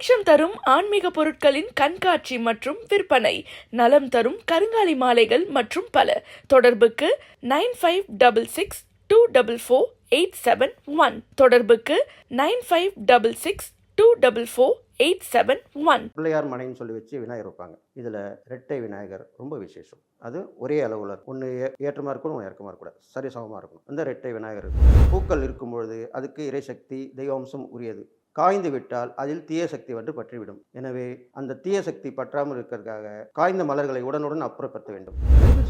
சுபிக்ஷம் தரும் ஆன்மீக பொருட்களின் கண்காட்சி மற்றும் விற்பனை. நலம் தரும் கருங்காலி மாலைகள் மற்றும் பல. தொடர்புக்கு nine five double six two double four eight seven one. தொடர்புக்கு nine five double six two double four eight seven one. Pillaiyar மனைன்னு சொல்லி வச்சு விநாயகர் வைப்பாங்க. இதில் ரெட்டை விநாயகர் ரொம்ப விசேஷம். அது ஒரே அளவில். ஒன்று ஏற்றமாக இருக்கணும் ஒன்று இறக்கமாக இருக்கக்கூடாது. சரிசமமாக இருக்கணும். அந்த ரெட்டை விநாயகர். பூக்கள் இருக்கும்பொழுது அதுக்கு இறைசக்தி தெய்வாம்சம் உரியது. காய்ந்து விட்டால் அதில் தீய சக்தி வந்து பற்றிவிடும். எனவே அந்த தீய சக்தி பற்றாமல் இருக்கிறதுக்காக காய்ந்த மலர்களை உடனுடன் அப்புறப்படுத்த வேண்டும்.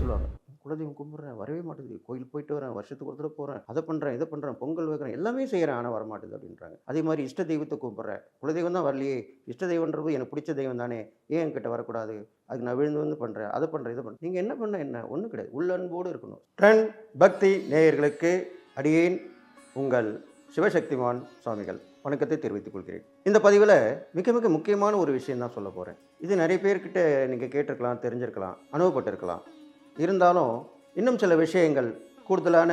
சொல்லுவாங்க. குலதெய்வம் கும்பிட்றேன் வரவே மாட்டேங்குது. கோயில் போயிட்டு வரேன் வருஷத்துக்கு ஒரு தடவை போகிறேன் அதை பண்ணுறேன் இதை பண்ணுறேன் பொங்கல் வைக்கிறேன் எல்லாமே செய்கிறேன் ஆனால் வரமாட்டேது அப்படின்றாங்க. அதே மாதிரி இஷ்ட தெய்வத்தை கும்பிட்றேன். குலதெய்வம் தான் வரலையே. இஷ்ட தெய்வன்றது எனக்கு பிடிச்ச தெய்வம் தானே. ஏன் என்கிட்ட வரக்கூடாது? அதுக்கு நான் விழுந்து வந்து பண்ணுறேன் அதை பண்ணுறேன் இதை பண்ணுறேன் நீங்கள் என்ன பண்ண என்ன? ஒன்றும் கிடையாது. உள்ளன்போடு இருக்கணும். ட்ரெண்ட் பக்தி நேயர்களுக்கு அடியேன் உங்கள் சிவசக்திமான் சுவாமிகள். வணக்கத்தை தெரிவித்துக் கொள்கிறேன். இந்த பதிவில் மிக மிக முக்கியமான ஒரு விஷயம் தான் சொல்ல போகிறேன் இது நிறைய பேர்கிட்ட நீங்கள் கேட்டிருக்கலாம் தெரிஞ்சிருக்கலாம் அனுபவப்பட்டிருக்கலாம். இருந்தாலும் இன்னும் சில விஷயங்கள் கூடுதலான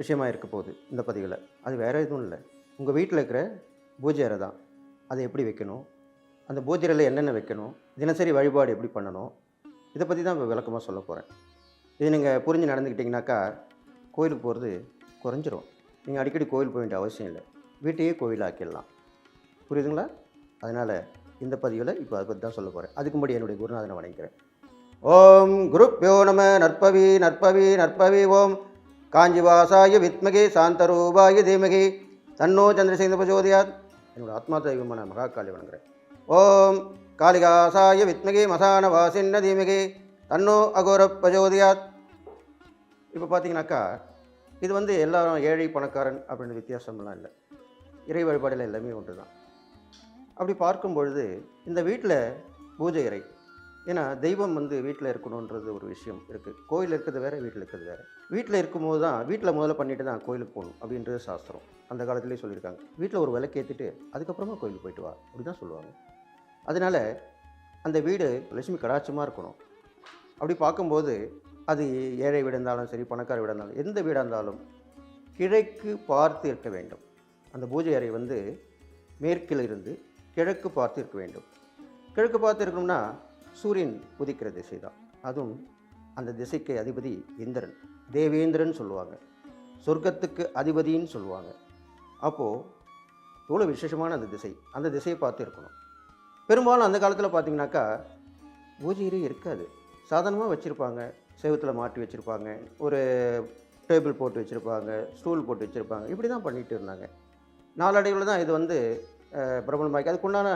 விஷயமா இருக்க போகுது இந்த பதிவில். அது வேறு எதுவும் இல்லை. உங்கள் வீட்டில் இருக்கிற பூஜை அறை தான். அதை எப்படி வைக்கணும்? அந்த பூஜை அறையில் என்னென்ன வைக்கணும்? தினசரி வழிபாடு எப்படி பண்ணணும்? இதை பற்றி தான் இப்போ விளக்கமாக சொல்ல போகிறேன் இது நீங்கள் புரிஞ்சு நடந்துக்கிட்டிங்கனாக்கா கோயிலுக்கு போகிறது குறைஞ்சிரும். நீங்கள் அடிக்கடி கோயில் போக வேண்டிய அவசியம் இல்லை. வீட்டையே கோயிலாக்கிடலாம் புரியுதுங்களா? அதனால் இந்த பதிவில் இப்போ அதை பற்றி தான் சொல்ல போகிறேன் அதுக்கு முன்னாடி என்னுடைய குருநாதனை வணங்கிக்கிறேன். ஓம் குருப்பியோ நம நற்பவி நற்பவி நற்பவி ஓம். காஞ்சிவாசாய வித்மகி சாந்தரூபாய தீமகி. தன்னோ சந்திரசேகர பிரஜோதியாத் என்னோட ஆத்மா தெய்வமான மகாகாளி வணங்குறேன். ஓம் காளிகாசாய வித்மகி மசான வாசின்ன தீமகி. தன்னோ அகோர பிரஜோதியாத் இப்போ பார்த்தீங்கன்னாக்கா இது வந்து எல்லாரும் ஏழை பணக்காரன் அப்படின்ற வித்தியாசம்லாம் இல்லை. இறை வழிபாடில் எல்லாமே ஒன்று தான் அப்படி பார்க்கும் பொழுது இந்த வீட்டில் பூஜை இறை ஏன்னா தெய்வம் வந்து வீட்டில் இருக்கணுன்றது ஒரு விஷயம் இருக்குது கோயில் இருக்கிறது வேறு வீட்டில் இருக்கிறது வேறு. வீட்டில் இருக்கும்போது தான் வீட்டில் முதல்ல பண்ணிட்டு தான் கோயிலுக்கு போகணும் அப்படின்றது சாஸ்திரம். அந்த காலத்துலேயே சொல்லியிருக்காங்க. வீட்டில் ஒரு விளக்கு ஏற்றிட்டு அதுக்கப்புறமா கோயிலுக்கு போயிட்டு வா அப்படி தான் சொல்லுவாங்க. அதனால் அந்த வீடு லட்சுமி கடாட்சமாக இருக்கணும். அப்படி பார்க்கும்போது அது ஏழை வீடு இருந்தாலும் சரி பணக்கார வீடாக இருந்தாலும் எந்த வீடாக இருந்தாலும் கிழக்கு பார்த்து இருக்க வேண்டும். அந்த பூஜை அறை வந்து மேற்கில் இருந்து கிழக்கு பார்த்து இருக்க வேண்டும். கிழக்கு பார்த்து இருக்கணும்னா சூரியன் உதிக்கிற திசை தான் அதுவும் அந்த திசைக்கு அதிபதி இந்திரன். தேவேந்திரன் சொல்லுவாங்க. சொர்க்கத்துக்கு அதிபதின்னு சொல்லுவாங்க. அப்போது எவ்வளோ விசேஷமான அந்த திசை அந்த திசையை பார்த்து இருக்கணும் பெரும்பாலும் அந்த காலத்தில் பார்த்தீங்கன்னாக்கா பூஜை இருக்காது. சாதாரணமாக வச்சுருப்பாங்க. செவத்தில் மாட்டி வச்சுருப்பாங்க. ஒரு டேபிள் போட்டு வச்சுருப்பாங்க. ஸ்டூல் போட்டு வச்சுருப்பாங்க. இப்படி தான் பண்ணிகிட்டு இருந்தாங்க. நாளடைவில் தான் இது வந்து பிரபலமாக்கி அதுக்குண்டான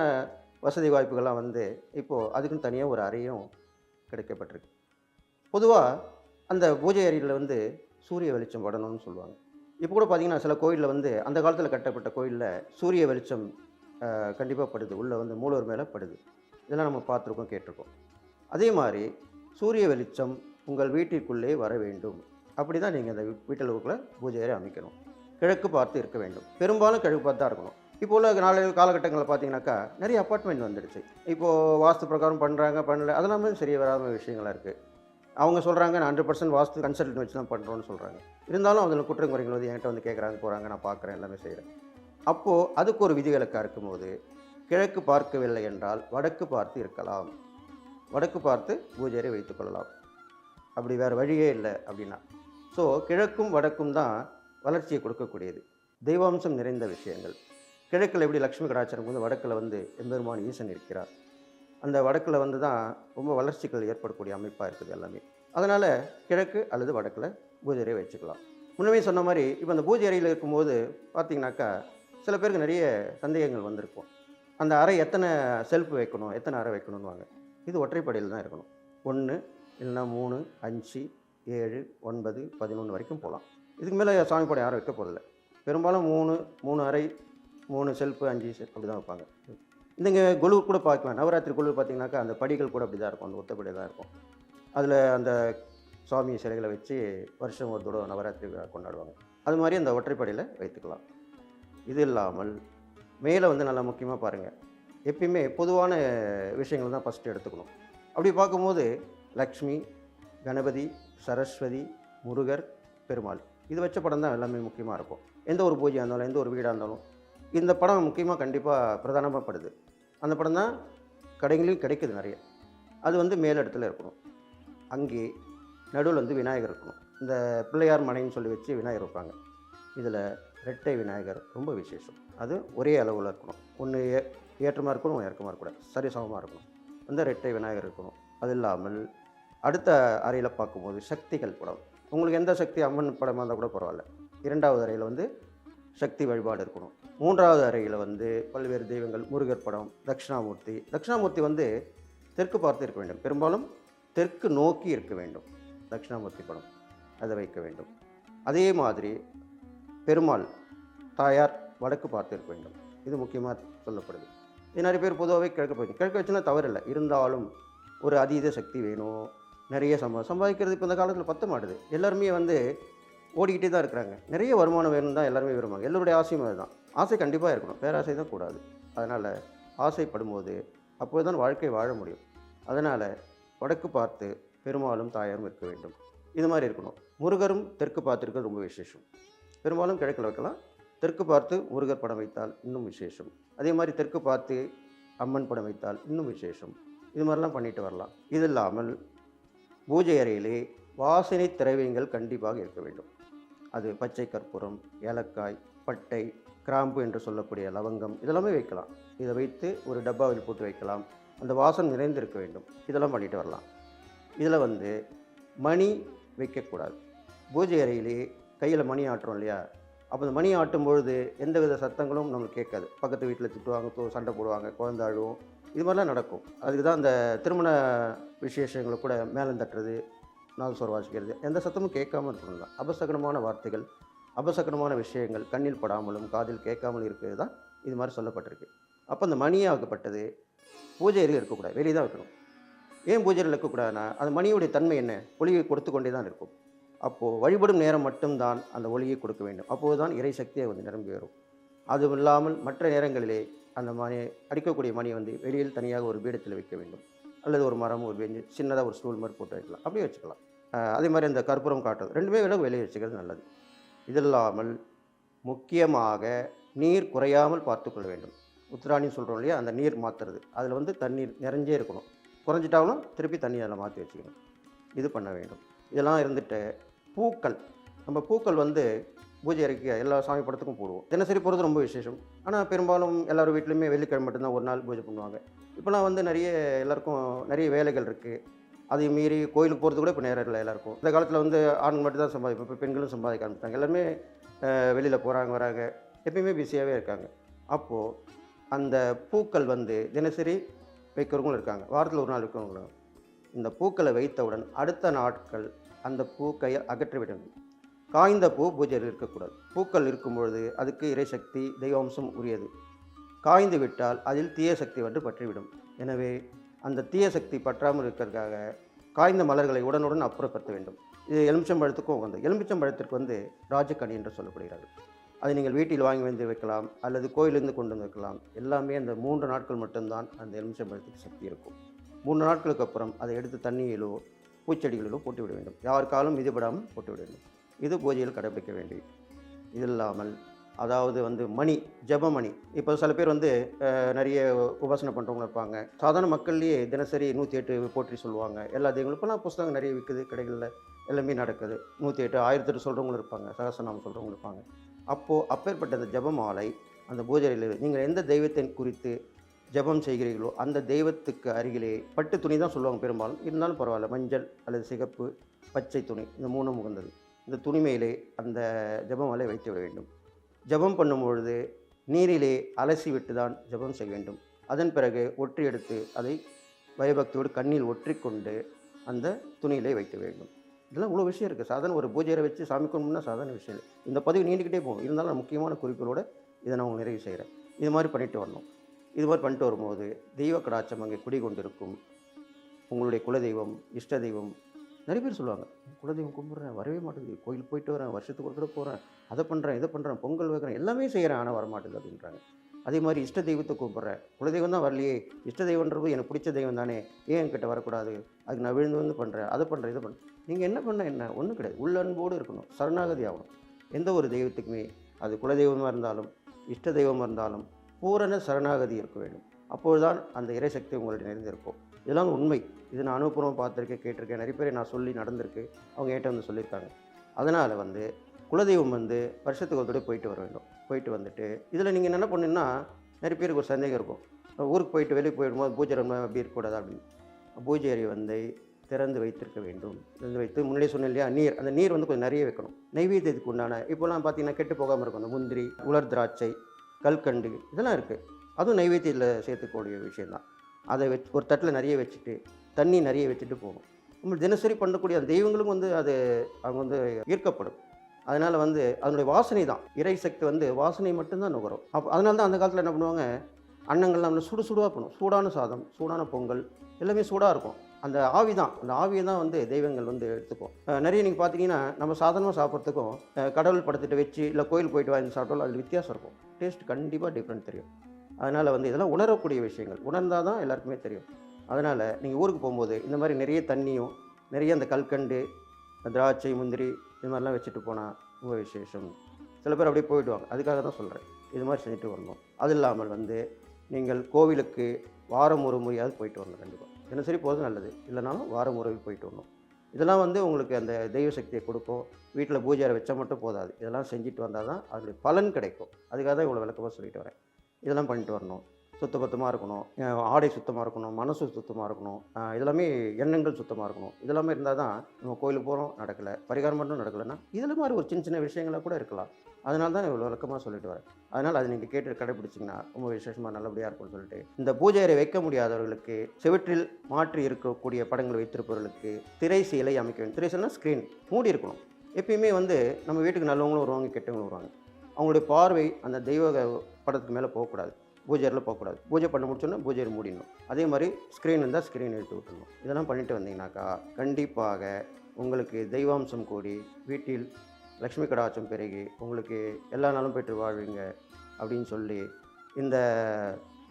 வசதி வாய்ப்புகள்லாம் வந்து இப்போது அதுக்குன்னு தனியாக ஒரு அறையும் கிடைக்கப்பட்டிருக்கு. பொதுவாக அந்த பூஜை அறையில் வந்து சூரிய வெளிச்சம் படணும்னு சொல்லுவாங்க. இப்போ கூட பார்த்தீங்கன்னா சில கோயிலில் வந்து அந்த காலத்தில் கட்டப்பட்ட கோயிலில் சூரிய வெளிச்சம் கண்டிப்பாக படுது. உள்ளே வந்து மூலவர் மேலே படுது. இதெல்லாம் நம்ம பார்த்துருக்கோம் கேட்டிருக்கோம். அதே மாதிரி சூரிய வெளிச்சம் உங்கள் வீட்டிற்குள்ளே வர வேண்டும். அப்படி தான் நீங்கள் அந்த வீட்டில் பூஜை அறை அமைக்கணும். கிழக்கு பார்த்து இருக்க வேண்டும். பெரும்பாலும் கிழக்கு பார்த்து தான் இருக்கணும். இப்போ உள்ள நாளை காலகட்டங்களில் பார்த்தீங்கன்னாக்கா நிறைய அப்பார்ட்மெண்ட் வந்துடுச்சு. இப்போது வாஸ்து பிரகாரம் பண்ணுறாங்க பண்ணல அதெல்லாமே சரியாக வராத விஷயங்களாக இருக்குது அவங்க சொல்கிறாங்க நான் ஹண்ட்ரட் பர்சன்ட் வாஸ்து கன்சல்ட் வச்சு தான் பண்ணுறோன்னு சொல்கிறாங்க இருந்தாலும் அதில் குற்றம் குறைகள் வந்து என்கிட்ட வந்து கேட்குறாங்க போகிறாங்க நான் பார்க்குறேன் எல்லாமே செய்கிறேன் அப்போது அதுக்கு ஒரு விதிவிலக்காக இருக்கும்போது கிழக்கு பார்க்கவில்லை என்றால் வடக்கு பார்த்து இருக்கலாம். வடக்கு பார்த்து பூஜையை வைத்துக்கொள்ளலாம் அப்படி வேறு வழியே இல்லை அப்படின்னா. ஸோ கிழக்கும் வடக்கும் தான் வளர்ச்சியை கொடுக்கக்கூடியது. தெய்வாம்சம் நிறைந்த விஷயங்கள். கிழக்கில் எப்படி லக்ஷ்மி கடாச்சாரம் வந்து வடக்கில் வந்து எம்பெருமான் ஈசன் இருக்கிறார். அந்த வடக்கில் வந்து தான் ரொம்ப வளர்ச்சிகள் ஏற்படக்கூடிய அமைப்பாக இருக்குது எல்லாமே. அதனால் கிழக்கு அல்லது வடக்கில் பூஜை அறையை வச்சுக்கலாம். முன்னமே சொன்ன மாதிரி இப்போ அந்த பூஜை அறையில் இருக்கும்போது பார்த்தீங்கன்னாக்கா சில பேருக்கு நிறைய சந்தேகங்கள் வந்திருக்கும். அந்த அறை எத்தனை செல்ஃப் வைக்கணும் எத்தனை அறை வைக்கணும்னுவாங்க. இது ஒற்றைப்படையில் தான் இருக்கணும். ஒன்று இல்லைன்னா மூணு அஞ்சு ஏழு ஒன்பது பதினொன்று வரைக்கும் போகலாம். இதுக்கு மேலே சாமி படம் யாரும் வைக்க போகிறதில்ல பெரும்பாலும் மூணு மூணு அறை மூணு செல்ஃபு அஞ்சு செல்ஃப் அப்படி தான் வைப்பாங்க. இந்தங்க குழு கூட பார்க்கலாம். நவராத்திரி குழு பார்த்தீங்கன்னாக்கா அந்த படிகள் கூட அப்படி தான் இருக்கும். அந்த ஒத்தப்படி தான் இருக்கும். அதில் அந்த சுவாமி சிலைகளை வச்சு வருஷம் ஒரு தடவை நவராத்திரி விழா கொண்டாடுவாங்க. அது மாதிரி அந்த ஒற்றைப்படையில் வைத்துக்கலாம். இது இல்லாமல் மேலே வந்து நல்லா முக்கியமாக பாருங்கள் எப்பயுமே பொதுவான விஷயங்கள் தான் ஃபஸ்ட்டு எடுத்துக்கணும். அப்படி பார்க்கும்போது லக்ஷ்மி கணபதி சரஸ்வதி முருகர் பெருமாள். இது வச்ச படம் தான் எல்லாமே முக்கியமாக இருக்கும். எந்த ஒரு பூஜையாக இருந்தாலும் எந்த ஒரு வீடாக இருந்தாலும் இந்த படம் முக்கியமாக கண்டிப்பாக பிரதானமாக படுது அந்த படம் தான் கடைகளையும் கிடைக்குது நிறைய. அது வந்து மேலிடத்துல இருக்கணும். அங்கே நடுவில் வந்து விநாயகர் இருக்கணும். இந்த பிள்ளையார் மனைன்னு சொல்லி வச்சு விநாயகர் வைப்பாங்க. இதில் ரெட்டை விநாயகர் ரொம்ப விசேஷம். அது ஒரே அளவில் இருக்கணும். ஒன்று ஏ ஏற்றமாக இருக்கணும் ஒன்று இறக்கமாக இருக்கக்கூடாது. சரி சமமாக இருக்கணும். அந்த ரெட்டை விநாயகர் இருக்கணும். அது இல்லாமல் அடுத்த அறையில் பார்க்கும்போது சக்திகள் படம். உங்களுக்கு எந்த சக்தி அம்மன் படமாக இருந்தால் கூட பரவாயில்ல. இரண்டாவது அறையில் வந்து சக்தி வழிபாடு இருக்கணும். மூன்றாவது அறையில் வந்து பல்வேறு தெய்வங்கள் முருகர் படம் தட்சிணாமூர்த்தி. தட்சிணாமூர்த்தி வந்து தெற்கு பார்த்து இருக்க வேண்டும். பெரும்பாலும் தெற்கு நோக்கி இருக்க வேண்டும். தட்சிணாமூர்த்தி படம் அதை வைக்க வேண்டும். அதே மாதிரி பெருமாள் தாயார் வடக்கு பார்த்து இருக்க வேண்டும். இது முக்கியமாக சொல்லப்படுது. இது நிறைய பேர் பொதுவாகவே கிழக்கு போய் கிழக்கு வச்சுன்னா தவறில்லை. இருந்தாலும் ஒரு அதீத சக்தி வேணும். நிறைய சம்பா சம்பாதிக்கிறது இப்போ இந்த காலத்தில் பத்த மாட்டுது. எல்லாருமே வந்து ஓடிக்கிட்டே தான் இருக்கிறாங்க. நிறைய வருமானம் வேணும் தான் எல்லாருமே விரும்புவாங்க. எல்லோருடைய ஆசையும் அதுதான். ஆசை கண்டிப்பாக இருக்கணும். பேராசை தான் கூடாது. அதனால் ஆசைப்படும்போது அப்போது தான் வாழ்க்கை வாழ முடியும். அதனால் வடக்கு பார்த்து பெருமாளும் தாயாரும் இருக்க வேண்டும். இது மாதிரி இருக்கணும். முருகரும் தெற்கு பார்த்துருக்கிறது ரொம்ப விசேஷம். பெரும்பாலும் கிழக்கில் வைக்கலாம். தெற்கு பார்த்து முருகர் படம் வைத்தால் இன்னும் விசேஷம். அதே மாதிரி தெற்கு பார்த்து அம்மன் படம் வைத்தால் இன்னும் விசேஷம். இது மாதிரிலாம் பண்ணிட்டு வரலாம். இது இல்லாமல் பூஜை அறையிலே வாசனை திரவியங்கள் கண்டிப்பாக இருக்க வேண்டும். அது பச்சை கற்பூரம் ஏலக்காய் பட்டை கிராம்பு என்று சொல்லக்கூடிய லவங்கம் இதெல்லாமே வைக்கலாம். இதை வைத்து ஒரு டப்பாவில் போட்டு வைக்கலாம். அந்த வாசம் நிறைந்திருக்க வேண்டும். இதெல்லாம் பண்ணிட்டு வரலாம். இதில் வந்து மணி வைக்கக்கூடாது. பூஜை அறையிலே கையில் மணி ஆட்டுறோம் இல்லையா? அப்போ அந்த மணி ஆட்டும் பொழுது எந்த வித சத்தங்களும் நம்மளுக்கு கேட்காது. பக்கத்து வீட்டில் திட்டுவாங்க சண்டை போடுவாங்க குழந்தை அழுவும். இது மாதிரிலாம் நடக்கும். அதுக்கு தான் அந்த திருமண விசேஷங்களை கூட மேலம் தட்டுறது நாதஸ்வரம் வாசிக்கிறது எந்த சத்தமும் கேட்காம இருக்கணும் தான் அபசகனமான வார்த்தைகள் அபசகனமான விஷயங்கள் கண்ணில் படாமலும் காதில் கேட்காமலும் இருக்கிறது தான் இது மாதிரி சொல்லப்பட்டிருக்கு. அப்போ அந்த மணியாகப்பட்டது பூஜை அறையில் இருக்கக்கூடாது வெளியே தான் வைக்கணும். ஏன் பூஜையில் இருக்கக்கூடாதுன்னா அந்த மணியுடைய தன்மை என்ன? ஒளியை கொடுத்து கொண்டே தான் இருக்கும். அப்போது வழிபடும் நேரம் மட்டும்தான் அந்த ஒளியை கொடுக்க வேண்டும். அப்போது தான் இறை சக்தியை வந்து நிரம்பி வரும். அதுவும் இல்லாமல் மற்ற நேரங்களிலே அந்த மணி அடிக்கக்கூடிய மணியை வந்து வெளியில் தனியாக ஒரு பீடத்தில் வைக்க வேண்டும். அல்லது ஒரு மரம் ஒரு பெஞ்சு சின்னதாக ஒரு ஸ்டூல் மாதிரி போட்டு வைக்கலாம். அப்படியே வச்சுக்கலாம். அதே மாதிரி அந்த கற்பூரம் காட்டுறது. ரெண்டுமே விட வெளியே வச்சுக்கிறது நல்லது. இது இல்லாமல் முக்கியமாக நீர் குறையாமல் பார்த்துக்கொள்ள வேண்டும். உத்திராணின்னு சொல்கிறோம் இல்லையா? அந்த நீர் மாற்றுறது அதில் வந்து தண்ணீர் நிறைஞ்சே இருக்கணும். குறைஞ்சிட்டாலும் திருப்பி தண்ணி அதில் மாற்றி வச்சுக்கணும். இது பண்ண வேண்டும். இதெல்லாம் இருந்துட்டு பூக்கள். நம்ம பூக்கள் வந்து பூஜை அறைக்கு எல்லா சாமி படத்துக்கும் போடுவோம். தினசரி போகிறது ரொம்ப விசேஷம். ஆனால் பெரும்பாலும் எல்லார் வீட்லேயுமே வெள்ளிக்கிழமை மட்டும்தான் ஒரு நாள் பூஜை பண்ணுவாங்க. இப்போலாம் வந்து நிறைய எல்லாருக்கும் நிறைய வேலைகள் இருக்குது அதை மீறி கோயிலுக்கு போகிறது கூட இப்போ நேரம் இல்லை எல்லாருக்கும். இந்த காலத்தில் வந்து ஆண்கள் மட்டும் தான் சம்பாதிப்போம். இப்போ பெண்களும் சம்பாதிக்க ஆரம்பித்தாங்க எல்லாருமே வெளியில் போகிறாங்க வராங்க. எப்பயுமே பிஸியாகவே இருக்காங்க. அப்போது அந்த பூக்கள் வந்து தினசரி வைக்கிறவங்களும் இருக்காங்க. வாரத்தில் ஒரு நாள் வைக்கிறவங்களும். இந்த பூக்களை வைத்தவுடன் அடுத்த நாட்கள் அந்த பூக்கை அகற்றி வேண்டும் காய்ந்த பூ பூஜையில் இருக்கக்கூடாது. பூக்கள் இருக்கும் பொழுது அதுக்கு இறைசக்தி தெய்வாம்சம் உரியது. காய்ந்து விட்டால் அதில் தீய சக்தி வந்து பற்றிவிடும். எனவே அந்த தீய சக்தி பற்றாமல் இருக்கிறதுக்காக காய்ந்த மலர்களை உடனுடன் அப்புறப்படுத்த வேண்டும். இது எலுமிச்சம்பழத்துக்கும் உகந்தது எலுமிச்சம்பழத்திற்கு வந்து ராஜக்கணி என்று சொல்லப்படுகிறது அதை நீங்கள் வீட்டில் வாங்கி வந்து வைக்கலாம் அல்லது கோயிலிருந்து கொண்டு வந்து வைக்கலாம். எல்லாமே அந்த மூன்று நாட்கள் மட்டும்தான் அந்த எலுமிச்சம்பழத்துக்கு சக்தி இருக்கும். மூணு நாட்களுக்கு அப்புறம் அதை எடுத்து தண்ணியிலோ பூச்செடிகளிலோ போட்டு விட வேண்டும். யாருக்காலும் மிதிபடாமல் போட்டுவிட வேண்டும். இது பூஜையில் கடைபிடிக்க வேண்டியது. இது இல்லாமல் அதாவது வந்து மணி ஜெபமணி இப்போ சில பேர் வந்து நிறைய உபாசனை பண்ணுறவங்க இருப்பாங்க. சாதாரண மக்கள்லேயே தினசரி நூற்றி எட்டு போற்றி சொல்லுவாங்க. எல்லா தெய்வங்களும் இப்போலாம் புஸ்தகம் நிறைய விற்குது கடைகளில் எல்லாமே நடக்குது. நூற்றி எட்டு ஆயிரத்தி எட்டு சொல்கிறவங்களும் இருப்பாங்க சகசநாமம் சொல்கிறவங்க இருப்பாங்க. அப்போது அப்பேற்பட்ட அந்த ஜபமாலை அந்த பூஜையில் நீங்கள் எந்த தெய்வத்தின் குறித்து ஜெபம் செய்கிறீர்களோ அந்த தெய்வத்துக்கு அருகிலே பட்டு துணி தான் சொல்லுவாங்க பெரும்பாலும். இருந்தாலும் பரவாயில்ல மஞ்சள் அல்லது சிகப்பு பச்சை துணி இந்த மூணும் உகந்தது. இந்த துணி மேலே அந்த வலை வைத்து விட வேண்டும். ஜெபம் பண்ணும் பொழுது நீரிலே அலசி விட்டு தான் ஜெபம் செய்ய வேண்டும். அதன் பிறகு ஒற்றி எடுத்து அதை பயபக்தியோடு கண்ணில் ஒற்றிக்கொண்டு அந்த துணியிலே வைக்க வேண்டும். இதெல்லாம் இவ்வளோ விஷயம் இருக்குது சாதாரண ஒரு பூஜையை வச்சு சாமி கும்பிட்னா சாதாரண விஷயம் இல்லை. இந்த பதிவு நீண்டுக்கிட்டே போகும். இருந்தாலும் முக்கியமான குறிப்புகளோடு இதை நான் உங்களுக்கு நிறைவு செய்கிறேன். இது மாதிரி பண்ணிட்டு வரணும். இது மாதிரி பண்ணிட்டு வரும்போது தெய்வ கடாட்சம் அங்கே குடிகொண்டிருக்கும். உங்களுடைய குலதெய்வம் இஷ்ட தெய்வம் நிறைய பேர் சொல்லுவாங்க குலதெய்வம் கும்பிட்றேன் வரவே மாட்டேங்குது கோயில் போயிட்டு வரேன் வருஷத்துக்கு ஒரு தடவை போகிறேன் அதை பண்ணுறேன் இதை பண்ணுறேன் பொங்கல் வைக்கிறேன் எல்லாமே செய்கிறேன் ஆனால் வரமாட்டேங்குது அப்படின்றாங்க. அதே மாதிரி இஷ்ட தெய்வத்தை கூப்பிட்றேன் குலதெய்வம் தான் வரலையே இஷ்ட தெய்வன்றது எனக்கு பிடிச்ச தெய்வம் தானே ஏன் என்கிட்ட வரக்கூடாது அதுக்கு நான் விழுந்து வந்து பண்ணுறேன் அதை பண்ணுறேன் இதை பண்ணுறேன் நீங்கள் என்ன பண்ண என்ன? ஒன்றும் கிடையாது உள்ளன்போடு இருக்கணும் சரணாகதி ஆகணும். எந்த ஒரு தெய்வத்துக்குமே அது குலதெய்வமாக இருந்தாலும் இஷ்ட தெய்வமாக இருந்தாலும் பூரண சரணாகதி இருக்க வேண்டும். அப்போதுதான் அந்த இறைசக்தி உங்களுடைய நிறைந்திருக்கும். இதெல்லாம் உண்மை. இது நான் அனுபவம் பார்த்துருக்கேன் கேட்டிருக்கேன். நிறைய பேர் நான் சொல்லி நடந்திருக்கு. அவங்க என்கிட்ட வந்து சொல்லியிருக்காங்க. அதனால் வந்து குலதெய்வம் வந்து வருஷத்துக்கு ஒரு தடவை போயிட்டு வர வேண்டும். போயிட்டு வந்துட்டு இதில் நீங்கள் என்ன பண்ணுன்னா நிறைய பேருக்கு ஒரு சந்தேகம் இருக்கும். ஊருக்கு போயிட்டு வெளியே போயிடும்போது பூஜை ரொம்ப அப்படி இருக்கக்கூடாது அப்படின்னு. பூஜை அறை வந்து திறந்து வைத்திருக்க வேண்டும். திறந்து வைத்து முன்னாடியே சொன்னேன் இல்லையா நீர். அந்த நீர் வந்து கொஞ்சம் நிறைய வைக்கணும். நைவேத்தியத்துக்கு உண்டான இப்போலாம் பார்த்தீங்கன்னா கெட்டு போகாமல் இருக்கும் அந்த முந்திரி உலர் திராட்சை கல்கண்டு இதெல்லாம் இருக்குது அதுவும் நைவேத்தியத்தில் சேர்த்துக்கூடிய விஷயந்தான் அதை வச்சு ஒரு தட்டில் நிறைய வச்சுட்டு தண்ணி நிறைய வச்சுட்டு போகும். நம்ம தினசரி பண்ணக்கூடிய அந்த தெய்வங்களும் வந்து அது அவங்க வந்து ஈர்க்கப்படும். அதனால் வந்து அதனுடைய வாசனை தான். இறை சக்தி வந்து வாசனை மட்டும்தான் நுகரும். அப்போ அதனால தான் அந்த காலத்தில் என்ன பண்ணுவாங்க? அன்னங்கள்லாம் சுடு சுடுவாக பண்ணும் சூடான சாதம் சூடான பொங்கல் எல்லாமே சூடாக இருக்கும். அந்த ஆவி தான். அந்த ஆவியை தான் வந்து தெய்வங்கள் வந்து எடுத்துக்கும். நிறைய நீங்கள் பார்த்தீங்கன்னா நம்ம சாதாரணமாக சாப்பிட்றதுக்கும் கடவுள் படத்திட்ட வச்சு இல்லை கோயில் போயிட்டு வாங்கி சாப்பிட்டாலும் அதில் வித்தியாசம் இருக்கும். டேஸ்ட் கண்டிப்பாக டிஃப்ரெண்ட் தெரியும். அதனால் வந்து இதெல்லாம் உணரக்கூடிய விஷயங்கள். உணர்ந்தால் தான் எல்லாருக்குமே தெரியும். அதனால் நீங்கள் ஊருக்கு போகும்போது இந்த மாதிரி நிறைய தண்ணியும் நிறைய அந்த கல்கண்டு திராட்சை முந்திரி இது மாதிரிலாம் வச்சுட்டு போனால் ரொம்ப விசேஷம். சில பேர் அப்படியே போயிடுவாங்க அதுக்காக தான் சொல்கிறேன் இது மாதிரி செஞ்சுட்டு வரணும். அது இல்லாமல் வந்து நீங்கள் கோவிலுக்கு வாரம் ஒரு முறையாவது போயிட்டு வரணும் கண்டிப்பாக தினசரி போகிறது நல்லது. இல்லைனாலும் வாரம் உறவி போயிட்டு வரணும். இதெல்லாம் வந்து உங்களுக்கு அந்த தெய்வ சக்தியை கொடுக்கும் வீட்டில் பூஜை வச்சால் வச்சா மட்டும் போதாது. இதெல்லாம் செஞ்சுட்டு வந்தால் தான் அதனுடைய பலன் கிடைக்கும். அதுக்காக தான் இவ்வளோ விளக்கமாக சொல்லிட்டு வரேன். இதெல்லாம் பண்ணிட்டு வரணும். சுத்தபத்தமாக இருக்கணும். ஆடை சுத்தமாக இருக்கணும். மனசு சுத்தமாக இருக்கணும். இதெல்லாமே எண்ணங்கள் சுத்தமாக இருக்கணும். இதெல்லாமே இருந்தால் தான் நம்ம கோயிலுக்கு போகிறோம் நடக்கலை. பரிகாரம் மட்டும் நடக்கலைன்னா இதில் மாதிரி ஒரு சின்ன சின்ன விஷயங்களாக கூட இருக்கலாம். அதனால தான் இவ்வளோ விளக்கமாக சொல்லிட்டு வரேன். அதனால் அதை நீங்கள் கேட்டு கடைபிடிச்சிங்கன்னா ரொம்ப விசேஷமாக நல்லபடியாக இருக்கும்னு சொல்லிட்டு இந்த பூஜை அறை வைக்க முடியாதவர்களுக்கு செவற்றில் மாற்றி இருக்கக்கூடிய படங்களை வைத்திருப்பவர்களுக்கு திரை சீலை அமைக்க வேண்டும். திரை சீலைனா ஸ்க்ரீன் மூடி இருக்கணும். எப்பயுமே வந்து நம்ம வீட்டுக்கு நல்லவங்களும் வருவாங்க கெட்டவங்களும் வருவாங்க. அவங்களுடைய பார்வை அந்த தெய்வ படத்துக்கு மேலே போகக்கூடாது. பூஜையில் போகக்கூடாது. பூஜை பண்ண முடிச்சோன்னா பூஜை மூடிடணும். அதே மாதிரி ஸ்க்ரீன் இருந்தால் ஸ்க்ரீன் எடுத்து விட்டுணும் இதெல்லாம் பண்ணிட்டு வந்தீங்கன்னாக்கா கண்டிப்பாக உங்களுக்கு தெய்வாம்சம் கூடி வீட்டில் லக்ஷ்மி கடாச்சம் பெருகி உங்களுக்கு எல்லா நாளும் பெற்று வாழ்வீங்க அப்படின்னு சொல்லி இந்த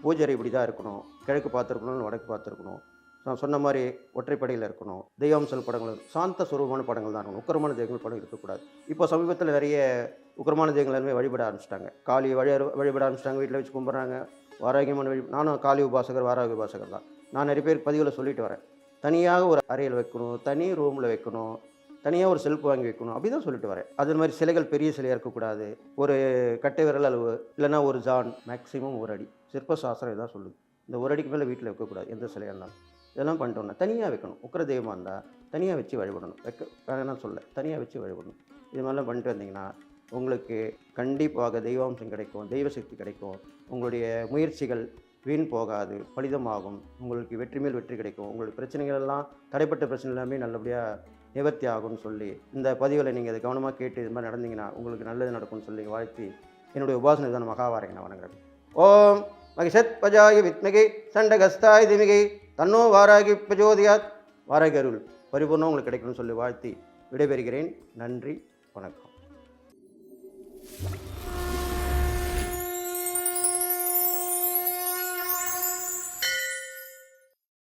பூஜை இப்படி தான் இருக்கணும். கிழக்கு பார்த்துருக்கணும் வடக்கு பார்த்துருக்கணும். நான் சொன்ன மாதிரி ஒற்றைப்படையில் இருக்கணும். தெய்வாம்சல் படங்கள் சாந்த சுரூபமான படங்கள் தான் இருக்கணும். உக்கரமான தெய்வங்கள் படம் இருக்கக்கூடாது. இப்போ சமீபத்தில் நிறைய உக்கரமான தெய்வங்கள் எல்லாமே வழிபட ஆரம்பிச்சிட்டாங்க. காளி வழி வழிபட ஆரம்பிச்சிட்டாங்க வீட்டில் வச்சு கும்பிட்றாங்க. வாராகியமான வழி நானும் காளி உபாசகர் வாராகி உபாசகர் தான். நான் நிறைய பேர் பதிவில் சொல்லிட்டு வரேன். தனியாக ஒரு அறையில் வைக்கணும் தனி ரூமில் வைக்கணும். தனியாக ஒரு செல்ஃப் வாங்கி வைக்கணும். அப்படி தான் சொல்லிட்டு வரேன். அது மாதிரி சிலைகள் பெரிய சிலையாக இருக்கக்கூடாது. ஒரு கட்டை விரல் அளவு இல்லைன்னா ஒரு ஜான் மேக்ஸிமம் ஒரு அடி. சிற்ப சாஸ்திரம் இதான் சொல்லுது. இந்த ஒரு அடிக்கு மேலே வீட்டில் வைக்கக்கூடாது எந்த சிலையாக இருந்தாலும். இதெல்லாம் பண்ணிட்டோம்னா தனியாக வைக்கணும். உக்கர தெய்வமாக இருந்தால் தனியாக வச்சு வழிபடணும். வைக்க வேணாம் சொல்ல தனியாக வச்சு வழிபடணும். இது மாதிரிலாம் பண்ணிட்டு வந்தீங்கன்னா உங்களுக்கு கண்டிப்பாக தெய்வாம்சம் கிடைக்கும் தெய்வ சக்தி கிடைக்கும். உங்களுடைய முயற்சிகள் வீண் போகாது பலிதமாகும். உங்களுக்கு வெற்றி மேல் வெற்றி கிடைக்கும். உங்களுக்கு பிரச்சனைகள் எல்லாம் தடைப்பட்ட பிரச்சனை எல்லாமே நல்லபடியாக நிவர்த்தி ஆகும்னு சொல்லி இந்த பதிவில் நீங்கள் இதை கவனமாக கேட்டு இது மாதிரி நடந்தீங்கன்னா உங்களுக்கு நல்லது நடக்கும்னு சொல்லி வாழ்த்தி என்னுடைய உபாசனை தான் மகாவாரங்க நான் வணங்குறேன். ஓம் மகிஷத் பஜாய வித்மகை சண்டகஸ்தாய் திமிகை தன்னோ வாராகி பிரஜோதியாத். வாராகி அருள். பரிபூர்ணம் உங்களுக்கு கிடைக்கணும்னு சொல்லி வாழ்த்தி விடைபெறுகிறேன். நன்றி. வணக்கம்.